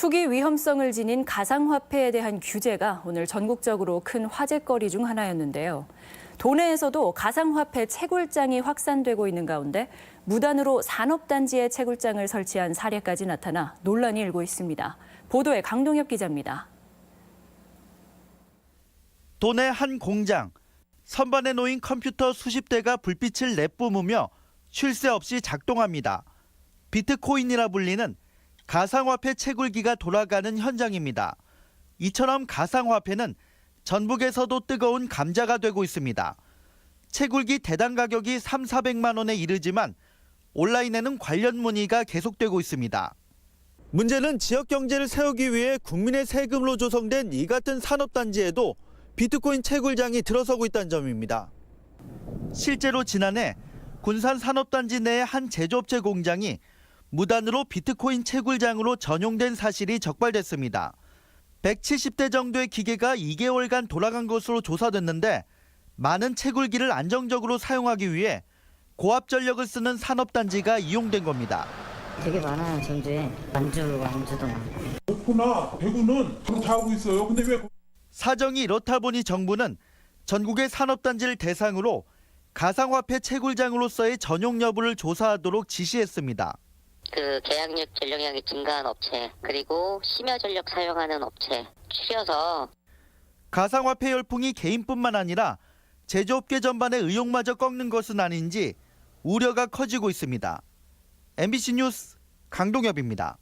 투기 위험성을 지닌 가상화폐에 대한 규제가 오늘 전국적으로 큰 화제거리 중 하나였는데요. 도내에서도 가상화폐 채굴장이 확산되고 있는 가운데 무단으로 산업단지에 채굴장을 설치한 사례까지 나타나 논란이 일고 있습니다. 보도에 강동엽 기자입니다. 도내 한 공장 선반에 놓인 컴퓨터 수십 대가 불빛을 내뿜으며 쉴 새 없이 작동합니다. 비트코인이라 불리는 가상화폐 채굴기가 돌아가는 현장입니다. 이처럼 가상화폐는 전북에서도 뜨거운 감자가 되고 있습니다. 채굴기 대당 가격이 3, 400만 원에 이르지만 온라인에는 관련 문의가 계속되고 있습니다. 문제는 지역 경제를 세우기 위해 국민의 세금으로 조성된 이 같은 산업단지에도 비트코인 채굴장이 들어서고 있다는 점입니다. 실제로 지난해 군산 산업단지 내의 한 제조업체 공장이 무단으로 비트코인 채굴장으로 전용된 사실이 적발됐습니다. 170대 정도의 기계가 2개월간 돌아간 것으로 조사됐는데 많은 채굴기를 안정적으로 사용하기 위해 고압 전력을 쓰는 산업단지가 이용된 겁니다. 되게 많아요 전주에 완주 완주도 많고 목포나 대구는 그렇게 하고 있어요. 근데 왜 사정이 이렇다 보니 정부는 전국의 산업단지를 대상으로 가상화폐 채굴장으로서의 전용 여부를 조사하도록 지시했습니다. 그 계약력 전력량이 증가한 업체 그리고 심야 전력 사용하는 업체 추려서 가상화폐 열풍이 개인뿐만 아니라 제조업계 전반의 의욕마저 꺾는 것은 아닌지 우려가 커지고 있습니다. MBC 뉴스 강동엽입니다.